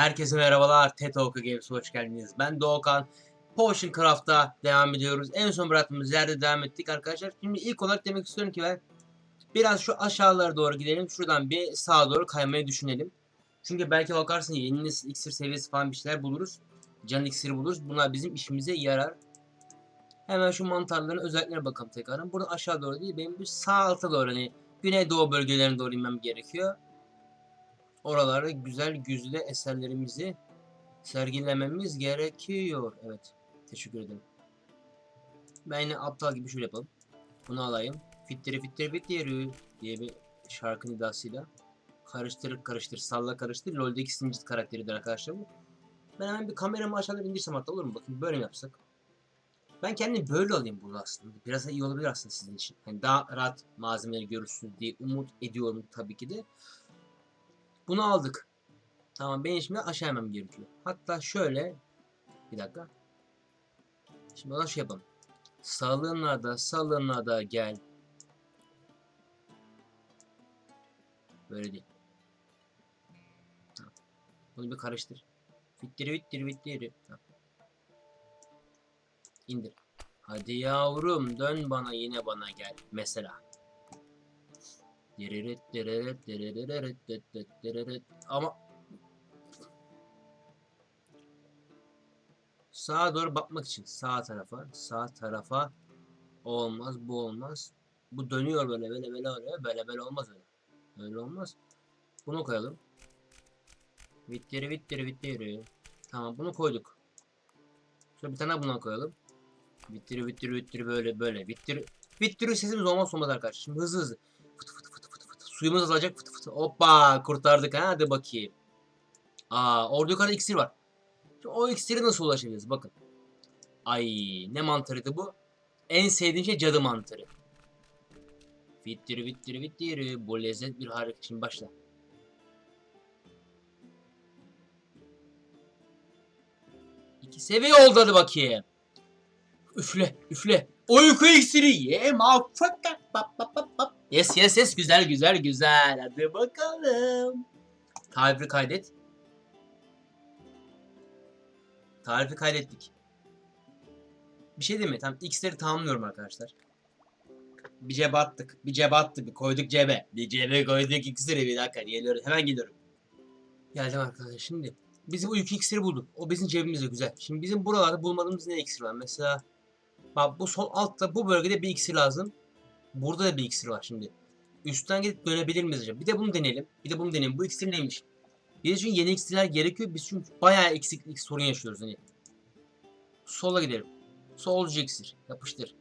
Herkese merhabalar. TED Talk'a Games'e hoş geldiniz. Ben Doğukan. Potion Craft'ta devam ediyoruz. En son bıraktığımız yerde devam ettik arkadaşlar. Şimdi ilk olarak demek istiyorum ki ben biraz şu aşağılara doğru gidelim. Şuradan bir sağa doğru kaymayı düşünelim. Çünkü belki bakarsın yeni iksir seviyesi falan bir şeyler buluruz. Can iksiri buluruz. Bunlar bizim işimize yarar. Hemen şu mantarların özelliklerine bakalım tekrardan. Burada aşağı doğru değil. Benim bir sağ alta doğru hani güneydoğu bölgelerine doğru inmem gerekiyor. Oralarda güzel güzle eserlerimizi sergilememiz gerekiyor. Evet. Teşekkür ederim. Ben yine aptal gibi şöyle yapalım. Bunu alayım. Fittiri fittiri fittiri diye bir şarkı nidasıyla karıştır karıştır salla karıştır. LoL'deki Singed karakteridir arkadaşlar bu. Ben hemen bir kameramı aşağıda indirsem hatta olur mu? Bakın böyle mi yapsak? Ben kendimi böyle alayım burada aslında. Biraz da iyi olabilir aslında sizin için. Hani daha rahat malzemeleri görürsünüz diye umut ediyorum tabii ki de. Bunu aldık. Tamam benim şimdi aşağı inmem gerekiyor. Hatta şöyle bir dakika. Şimdi ona şey yapalım. Salına da gel. Böyle değil. Tamam. Bunu bir karıştır. Fittiri vittiri vittiri. Tamam. İndir. Hadi yavrum dön bana yine bana gel. Mesela. Ama sağa doğru bakmak için sağ tarafa, sağ tarafa olmaz, bu olmaz. Bu dönüyor böyle böyle böyle oluyor. Böyle böyle olmaz öyle. Öyle olmaz. Bunu koyalım. Vittiri vittiri vittiri. Tamam bunu koyduk. Şöyle bir tane buna koyalım. Vittiri vittiri vittiri böyle böyle. Vittiri vittiri sesimiz olmaz olmaz arkadaşlar. Şimdi hızlı hızlı. Suyumuz azalacak fıtı fıtı. Hoppa kurtardık ha hadi bakayım. Aa orada yukarıda iksir var. Şimdi o iksiri nasıl ulaşabiliriz bakın. Ay ne mantarıydı bu? En sevdiğim şey cadı mantarı. Vittiri vittiri vittiri. Bu lezzet bir harika. Şimdi başla. İki seviye oldu hadi bakayım. Üfle üfle. Uyku iksiri ye motherfucker. Bap, bap, bap, bap. Yes yes yes güzel güzel güzel. Hadi bakalım. Tarifi kaydet. Tarifi kaydettik. Bir şey değil mi? Tamam X'leri tamamlıyorum arkadaşlar. Bir cebe attık. Bir cebe attık. Bir koyduk cebe. Bir cebe koyduk iksiri. Bir dakika geliyorum. Hemen geliyorum. Geldim arkadaşlar. Şimdi biz bu yük iksiri bulduk. O bizim cebimizde güzel. Şimdi bizim buralarda bulmadığımız ne iksir var? Mesela bak bu sol altta bu bölgede bir iksir lazım. Burada da bir iksir var şimdi. Üstten gidip dönebilir miyiz acaba? Bir de bunu deneyelim. Bir de bunu deneyelim. Bu iksir neymiş? Bir de çünkü yeni iksirler gerekiyor. Biz çünkü bayağı eksiklik sorun yaşıyoruz hani. Sola gidelim. Solcu iksir. Yapıştır.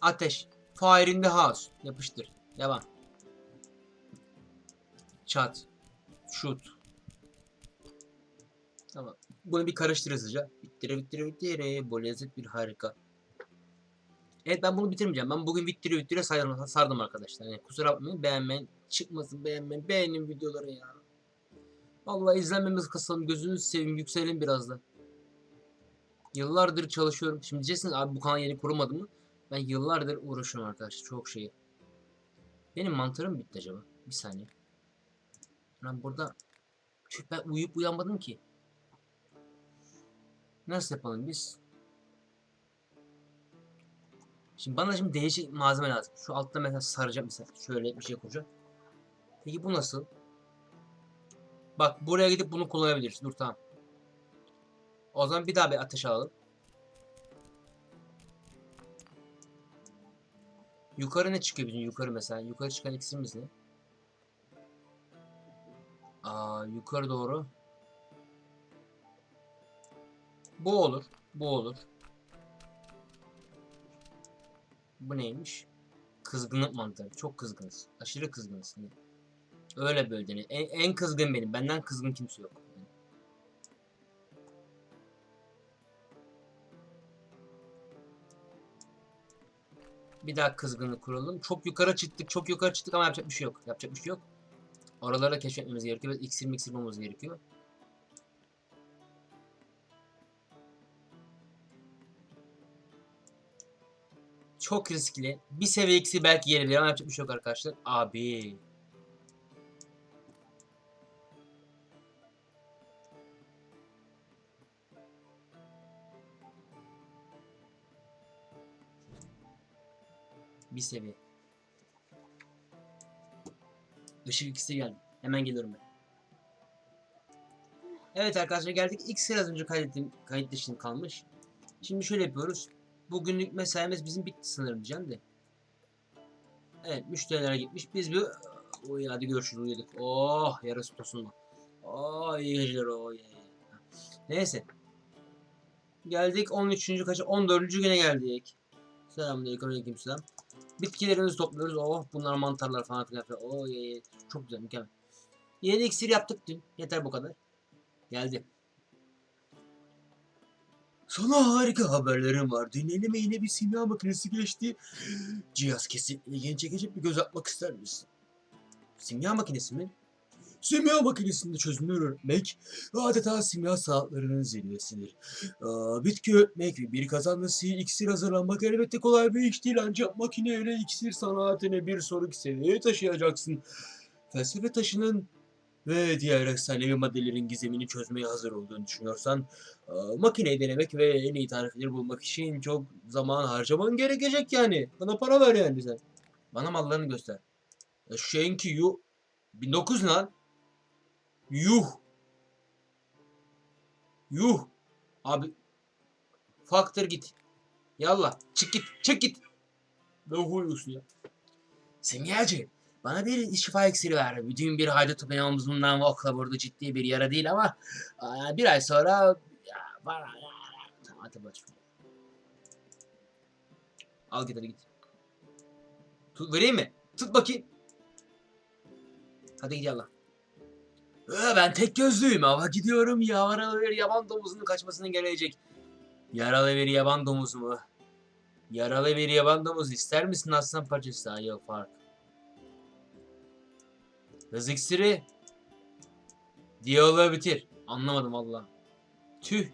Ateş. Fire in the house. Yapıştır. Devam. Çat. Shoot. Tamam. Bunu bir karıştır hızlıca. Bittire bittire bittire. Bu lezzet bir harika. Evet ben bunu bitirmeyeceğim. Ben bugün bittire bittire sardım, sardım arkadaşlar. Yani kusura bakmayın. Beğenmeyin. Çıkmasın beğenmeyin. Beğenin videoları ya. Vallahi izlenmemiz kasalım. Gözünüzü seveyim. Yükselin biraz da. Yıllardır çalışıyorum. Şimdi diyeceksiniz abi bu kanal yeni kurulmadı mı? Ben yıllardır uğraşıyorum arkadaşlar. Çok şeyi. Benim mantarım bitti acaba. Bir saniye. Lan burada Tüh, ben uyuyup uyanmadım ki. Nasıl yapalım biz? Şimdi bana şimdi değişik malzeme lazım. Şu altta mesela saracağım mesela. Şöyle bir şey koyacağım. Peki bu nasıl? Bak buraya gidip bunu kullanabiliriz. Dur tamam. O zaman bir daha bir ateş alalım. Yukarı ne çıkıyor bizim yukarı mesela? Yukarı çıkan iksirimiz ne? Aa, yukarı doğru. Bu olur. Bu olur. Bu neymiş? Kızgınlık mantarı. Çok kızgınız. Aşırı kızgınız. Öyle böyle denir. En, en kızgın benim. Benden kızgın kimse yok. Bir daha kızgınlık kuralım. Çok yukarı çıktık. Çok yukarı çıktık ama yapacak bir şey yok. Yapacak bir şey yok. Oraları keşfetmemiz gerekiyor. Biraz iksir miksir bulmamız gerekiyor. Çok riskli. Bir seviye ikisi belki yenebilir ama yapacak bir şey yok arkadaşlar. Abi. Bir seviye. Işık ikisi geldi. Hemen geliyorum ben. Evet arkadaşlar geldik. X az önce kaydettiğim kayıt dışında kalmış. Şimdi şöyle yapıyoruz. Bugünlük mesaimiz bizim bitti sanırım diyeceğim de. Evet müşteriler gitmiş. Biz bir Oy hadi görüşürüz uyuduk. Oh yarısı tosunma. Oh iyi geceler oh. Neyse. Geldik 13. kaça 14. güne geldik. Selamünaleyküm aleykümselam. Bitkilerimizi topluyoruz. Oh bunlar mantarlar falan filan filan. Oh. Çok güzel mükemmel. Yeni iksir yaptık dün. Yeter bu kadar. Geldi. Sana harika haberlerim var. Dün elime yine bir simya makinesi geçti. Cihaz kesin ilgini çekecek bir göz atmak ister misin? Simya makinesi mi? Simya makinesinde çözümler üretmek adeta simya saatlerinin zirvesidir. Aa, bitki üretmek ve bir kazanlısı iksir hazırlanmak elbette kolay bir iş değil ancak makineyle iksir sanatını bir sonraki seviyeye taşıyacaksın. Felsefe taşının ve diğer efsanevi maddelerin gizemini çözmeye hazır olduğunu düşünüyorsan aa, makineyi denemek ve en iyi tarifleri bulmak için çok zaman harcaman gerekecek yani. Bana para ver yani sen. Bana mallarını göster. Şu şeyinki yuh. 1900 lan. Yuh. Yuh. Abi. Faktör git. Yallah. Çık git. Çık git. Ne huylusun ya. Simyacı. Bana bir şifa iksiri ver. Bütün bir haydut benim omzumdan okla vurdu ciddi bir yara değil ama aa, bir ay sonra bana Tamam hadi ver. Al git hadi git. Tut, vereyim mi? Tut bakayım. Hadi yallah. Ee, ben tek gözlüyüm ama gidiyorum yaralı bir yaban domuzunun kaçmasını gelecek. Yaralı bir yaban domuzu mu? Yaralı bir yaban domuzu ister misin aslan parçası? Ha, yok fark. Hız iksiri. Diyaloğu bitir. Anlamadım valla. Tüh.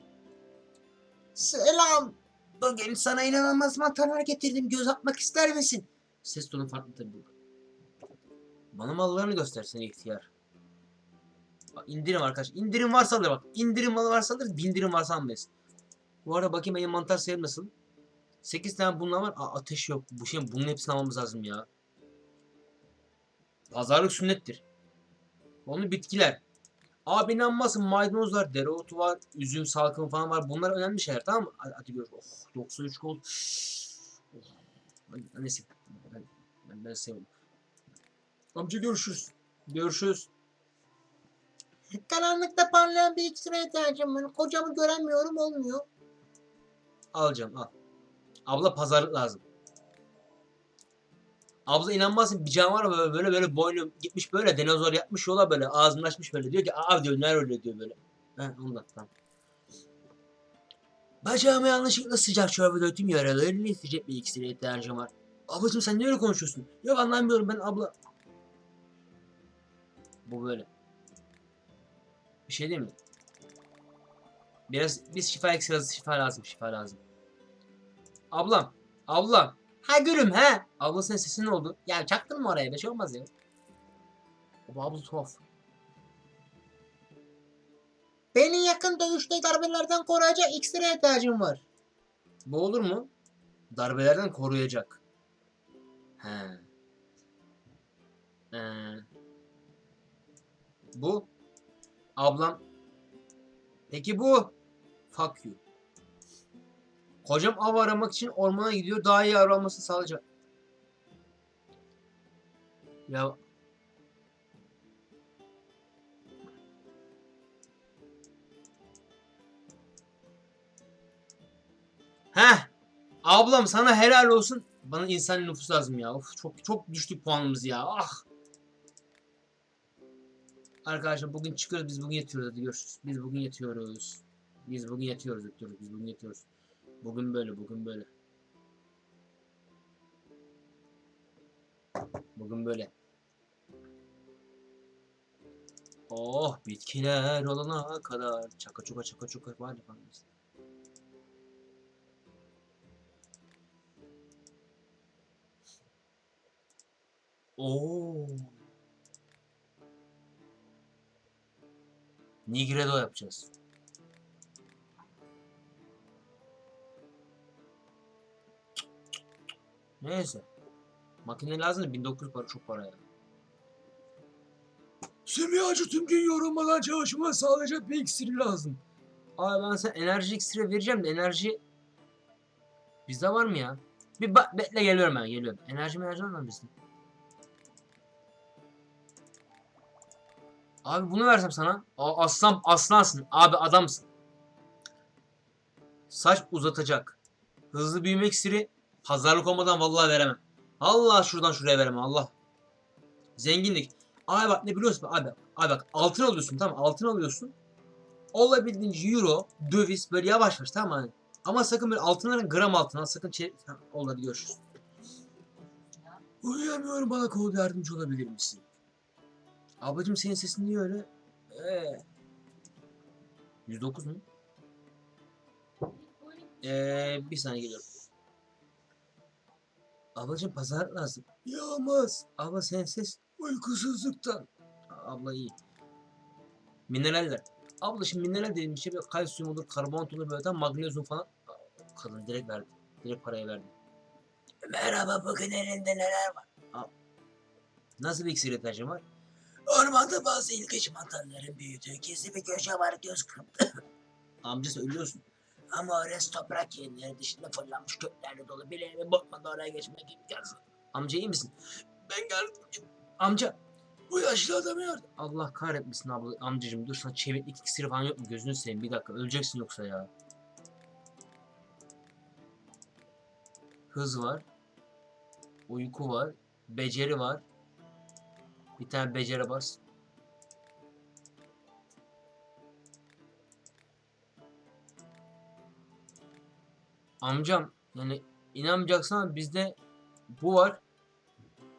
Selam. Bugün sana inanılmaz mantarlar getirdim. Göz atmak ister misin? Ses tonu farklı tabii bu. Bana mallarını göstersene ihtiyar. Bak indirim arkadaş. İndirim varsa alır bak. İndirim varsa alır. Bindirim varsa almayız. Bu arada bakayım benim mantar sayım nasıl? 8 tane bunlar var. Aa, ateş yok. Bu şey bunun hepsini almamız lazım ya. Pazarlık sünnettir. Onu bitkiler. Abi inanmazsın maydanoz var, dereotu var, üzüm, salkım falan var. Bunlar önemli şeyler tamam mı? Hadi, gör. Oh, 93 gol. Oh. Neyse. Ben, ben, ben seviyorum. Amca görüşürüz. Görüşürüz. Karanlıkta parlayan bir iksire ihtiyacım var. Kocamı göremiyorum olmuyor. Alacağım al. Abla pazarlık lazım. Abla inanmazsın bir canavar böyle böyle böyle boynu gitmiş böyle dinozor yapmış yola böyle ağzını açmış böyle diyor ki abi diyor ne öyle diyor böyle. He ondan tamam. Bacağımı yanlışlıkla sıcak çorba döktüm yaralarını sıcak bir iksire ihtiyacım var. Ablacım sen niye öyle konuşuyorsun? Yok anlamıyorum ben abla. Bu böyle. Bir şey değil mi? Biraz biz şifa ekstrası şifa lazım şifa lazım. Ablam. Ablam. Ha gülüm ha. Abla senin sesin ne oldu? Ya çaktın mı oraya? Bir şey olmaz ya. Bu abla tuhaf. Beni yakın dövüşte darbelerden koruyacak iksire ihtiyacım var. Bu olur mu? Darbelerden koruyacak. He. Ee, bu. Ablam. Peki bu. Fuck you. Kocam av aramak için ormana gidiyor. Daha iyi avlanmasını sağlayacak. Ya Heh. Ablam sana helal olsun. Bana insan nüfus lazım ya. Of, çok çok düştük puanımız ya. Ah. Arkadaşlar bugün çıkıyoruz. Biz bugün yatıyoruz. Hadi görüşürüz. Biz bugün yatıyoruz. Biz bugün yatıyoruz. Yatıyoruz. Biz bugün yatıyoruz. Bugün böyle. Bugün böyle. Bugün böyle. Oh bitkiler olana kadar. Çaka çuka çaka çuka var ya falan. Oo. Nigredo yapacağız. Neyse. Makine lazım da 1900 para çok para ya. Simyacı tüm gün yorulmadan çalışma sağlayacak bir iksiri lazım. Abi ben sana enerji iksiri vereceğim de enerji bizde var mı ya? Bir bak bekle geliyorum ben geliyorum. Enerji enerji var mı bizde? Abi bunu versem sana. Aa, aslan aslansın. Abi adamsın. Saç uzatacak. Hızlı büyüme iksiri pazarlık olmadan vallahi veremem. Allah şuradan şuraya veremem Allah. Zenginlik. Abi bak ne biliyorsun abi? Abi bak altın alıyorsun tamam altın alıyorsun olabildiğince euro, döviz böyle yavaş yavaş tamam? Hani Ama sakın böyle altınların gram altına sakın. Ha, Oldu hadi görüşürüz. Uyuyamıyorum bana kol yardımcı olabilir misin? Ablacım senin sesin niye öyle? Ee, 109 mu? Ee, bir saniye geliyorum. Ablacım pazar lazım. Yağmaz. Abla senin ses... Uykusuzluktan. Abla iyi. Mineraller. Abla şimdi mineral dediğim şey böyle kalsiyum olur, karbonat olur böyle magnezyum falan. Kadın direkt verdi. Direkt parayı verdi. Merhaba bugün elinde neler var? Nasıl bir iksir ihtiyacın var? Ormanda bazı ilginç mantarların büyüdüğü gizli bir köşe var göz kırptı. Amca söylüyorsun. Ama orası toprak yığınları dışında fırlanmış köklerle dolu. Bileğimi botmadan oraya geçmek imkansız. Amca iyi misin? Ben geldim. Amca. Bu yaşlı adamı yardım. Allah kahretmesin abla. Amcacım dur sana çeviklik iksiri falan yok mu? Gözünü seveyim bir dakika. Öleceksin yoksa ya. Hız var. Uyku var. Beceri var. Bir tane beceri bas. Amcam yani inanmayacaksın ama bizde bu var.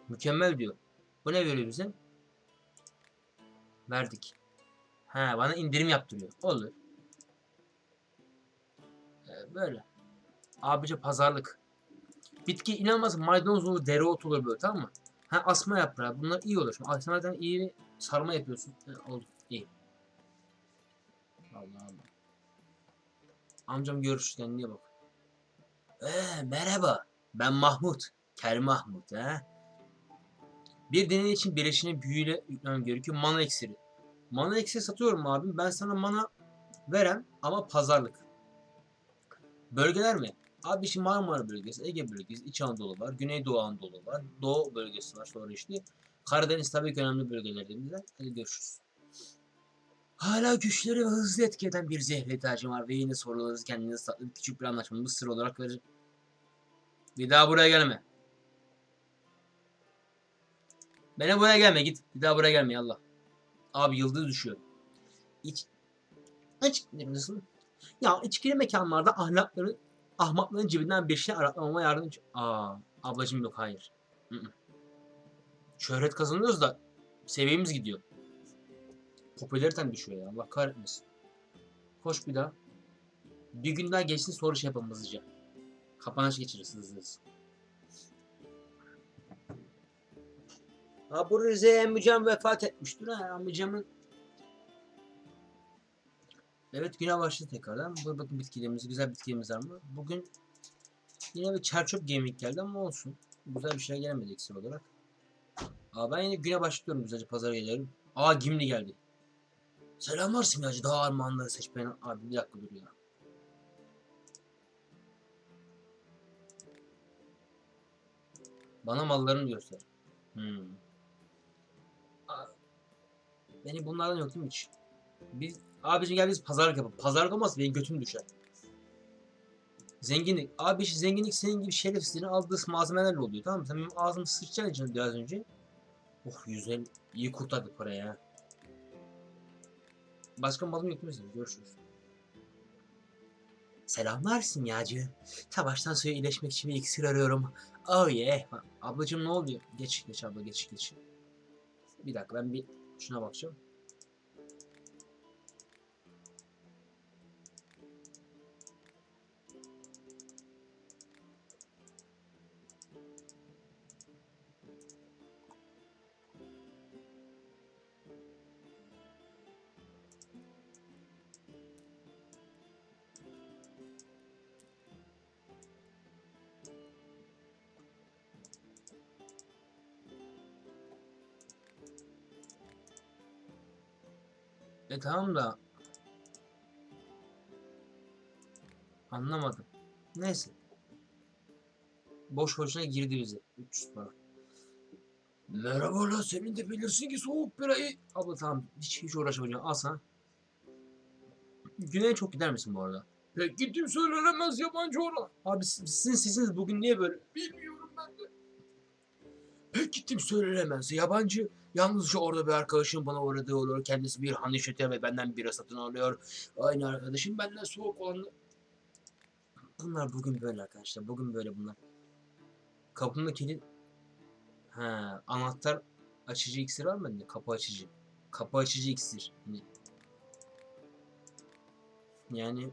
Mükemmel diyor. Bu ne veriyor bize? Verdik. Ha bana indirim yaptırıyor. Olur. Ee, böyle. Abice pazarlık. Bitki inanılmaz maydanoz olur, dereotu olur böyle tamam mı? Ha asma yaprağı. Bunlar iyi olur. Şimdi asmadan iyi sarma yapıyorsun. Ha, oldu. İyi. Allah Allah. Amcam görüşürüz kendine bak. Ee, merhaba. Ben Mahmut. Ker Mahmut ha. Bir deney için bileşini büyüyle yüklemem gerekiyor. Mana iksiri. Mana iksiri satıyorum abim. Ben sana mana verem ama pazarlık. Bölgeler mi? Abi şimdi Marmara bölgesi, Ege bölgesi, İç Anadolu var, Güneydoğu Anadolu var, Doğu bölgesi var sonra işte. Karadeniz tabii ki önemli bölgelerdemizden. Hadi görüşürüz. Hala güçleri ve hızlı etki eden bir zehre ihtiyacım var ve yine sorularınızı kendinize saklayıp küçük bir anlaşmamı sır olarak vereceğim. Bir daha buraya gelme. Bana buraya gelme git. Bir daha buraya gelme yallah. Abi yıldız düşüyor. İç... İç... Nasıl? Ya içkili mekanlarda ahlakları ahmakların cebinden bir şey aratmama yardımcı... Aa, ablacım yok hayır. Hı -hı. Şöhret kazanıyoruz da seviyemiz gidiyor. Popülariten düşüyor ya. Allah kahretmesin. Koş bir daha. Bir gün daha geçsin sonra şey yapalım hızlıca. Kapanış geçiririz hızlı hızlı. Ha bu Rize'ye amcam vefat etmiştir ha amcamın. Evet güne başladı tekrardan. Bu bakın bitkilerimiz güzel bitkilerimiz var mı? Bugün yine bir çerçöp gaming geldi ama olsun. Güzel bir şey gelmedi eksik olarak. Aa ben yine güne başlıyorum güzelce pazara geliyorum. Aa Gimli geldi. Selamlar simyacı daha armağanları seç ben. Abi bir dakika dur ya. Bana mallarını göster. Hmm. Beni bunlardan yok hiç? Biz, abicim gel biz pazarlık yapalım. Pazarlık olmaz benim götüm düşer. Zenginlik. Abi işte zenginlik senin gibi şerefsizlerin aldığı malzemelerle oluyor tamam mı? Sen benim ağzımı sıçacaksın içine biraz önce. Oh 150. iyi kurtardık parayı ya. Başka malım mi? Görüşürüz. Selamlar simyacı. Savaştan suya iyileşmek için bir iksir arıyorum. Oh yeah. Ablacım ne oluyor? Geç geç abla geç geç. Bir dakika ben bir şuna bakacağım. E tamam da anlamadım. Neyse. Boş boşuna girdi bize. 300 para. Merhaba lan senin de bilirsin ki soğuk birayı. Abla tamam hiç hiç uğraşamayacağım. Al sana. Güney'e çok gider misin bu arada? Pek gittim söylenemez yabancı oran. Abi siz- sizin sesiniz bugün niye böyle? Bilmiyorum ben de. Pek gittim söylenemez yabancı. Yalnızca orada bir arkadaşım bana uğradığı oluyor. Kendisi bir han işletiyor ve benden bira satın alıyor. Aynı arkadaşım benden soğuk olan Bunlar bugün böyle arkadaşlar. Bugün böyle bunlar. Kapımda kilit... Ha, anahtar açıcı iksir var mı bende? Kapı açıcı. Kapı açıcı iksir. Hani... Yani...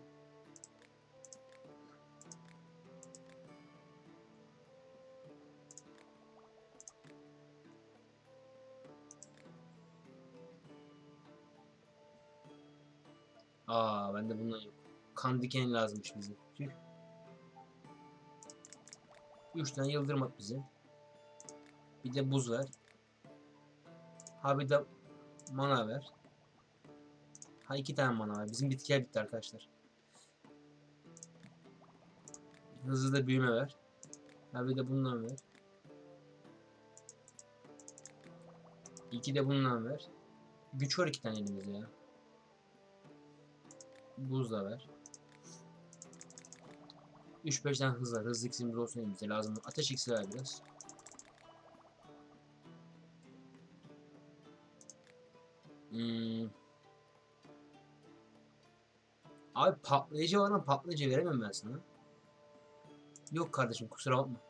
Aa bende bundan yok. Kan dikeni lazımmış bize. Üç tane yıldırım at bize. Bir de buz ver. Ha bir de mana ver. Ha iki tane mana ver. Bizim bitkiler bitti arkadaşlar. Hızlı da büyüme ver. Ha bir de bundan ver. İki de bundan ver. Güç var iki tane elimizde ya. Buz da ver. 3-5 tane. Hızlı iksirimiz olsun elimizde lazım. Ateş iksiri ver biraz. Hmm. Abi patlayıcı var ama patlayıcı veremem ben sana. Yok kardeşim kusura bakma.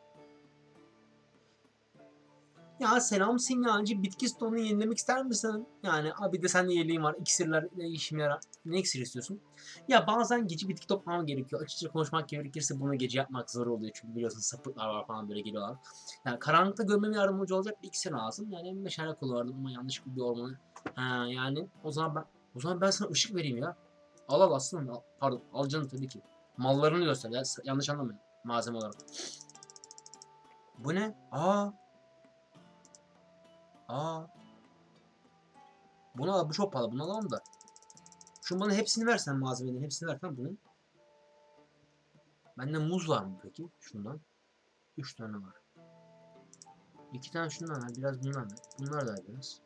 Ya selam simyancı bitki stoğunu yenilemek ister misin? Yani abi de sende yeleğin var. İksirler ne işime yarar. Ne iksir istiyorsun? Ya bazen gece bitki toplamam gerekiyor. Açıkça konuşmak gerekirse bunu gece yapmak zor oluyor. Çünkü biliyorsun sapıklar var falan böyle geliyorlar. Yani karanlıkta görmeme yardımcı olacak bir iksir lazım. Yani en meşale kullanırdım ama yanlış bir ormanı. Ha, yani o zaman ben o zaman ben sana ışık vereyim ya. Al al aslında. Al, pardon al canım tabii ki. Mallarını göster ya. Yanlış anlamayın. Malzeme olarak. Bu ne? Aa. Aa. Bunu al. Bu çok pahalı. Bunu alalım da. Şu bana hepsini versen malzemenin hepsini ver tamam bunun. Bende muz var mı peki? Şundan. 3 tane var. 2 tane şundan ver. Biraz bundan ver. Bunlar da biraz.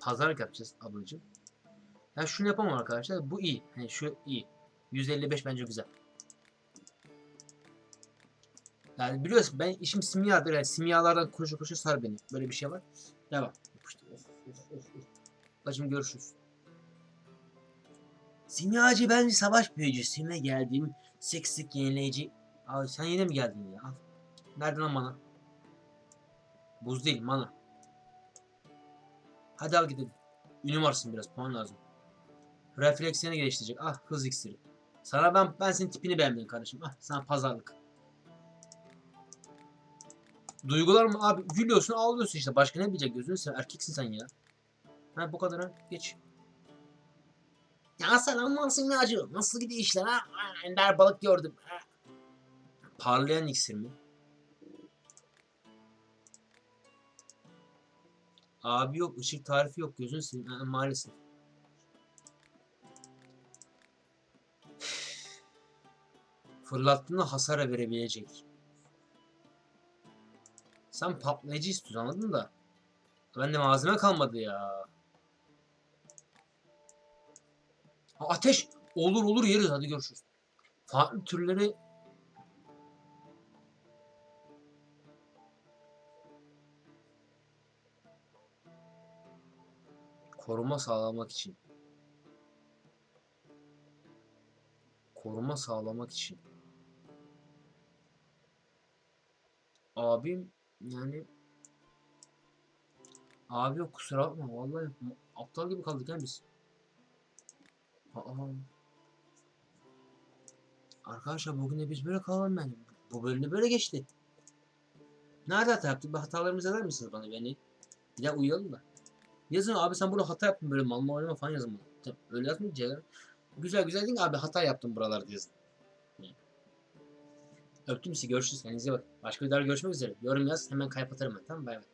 Pazarlık yapacağız ablacığım. Ya şunu yapamam arkadaşlar. Bu iyi. Hani şu iyi. 155 bence güzel. Yani biliyorsun ben işim simyadır. Yani simyalardan koşu koşu sar beni. Böyle bir şey var. Devam. Yapıştır. Of. Bacım görüşürüz. Simyacı ben bir savaş büyücüsüne geldim. Sık sık yenileyici. Abi sen yine mi geldin ya? Nereden lan mana? Buz değil mana. Hadi al gidelim. Ünlü varsın biraz puan lazım. Refleksiyonu geliştirecek. Ah hız iksiri. Sana ben ben senin tipini beğenmedim kardeşim. Ah sana pazarlık. Duygular mı abi? Gülüyorsun ağlıyorsun işte. Başka ne bilecek gözünü sen erkeksin sen ya. Ha bu kadar ha. Geç. Ya selam olsun yacı. Nasıl gidiyor işler ha? Ender balık gördüm. Parlayan iksir mi? Abi yok ışık tarifi yok gözünü seveyim Ha, maalesef. Fırlattığında hasara verebilecek. Sen patlayıcı istiyorsun anladın da. Bende malzeme kalmadı ya. Ha, ateş! Olur olur yeriz hadi görüşürüz. Farklı türleri Koruma sağlamak için. Koruma sağlamak için. Abim yani Abi yok kusura bakma vallahi aptal gibi kaldık ya biz. Aa. Arkadaşlar bugün de biz böyle kalalım yani. Bu bölümde böyle geçti. Nerede hata yaptık? Bir hatalarımızı eder misiniz bana beni? Bir daha uyuyalım da. Yazın abi sen burada hata yaptın böyle mal mal oynama falan yazın. Tabii Öyle yazmayacak. Güzel güzel değil abi hata yaptım buralarda yazın. Öptüm sizi görüşürüz kendinize bakın. Başka videolarda görüşmek üzere. Yorum yaz hemen kalp atarım ben tamam bay bay.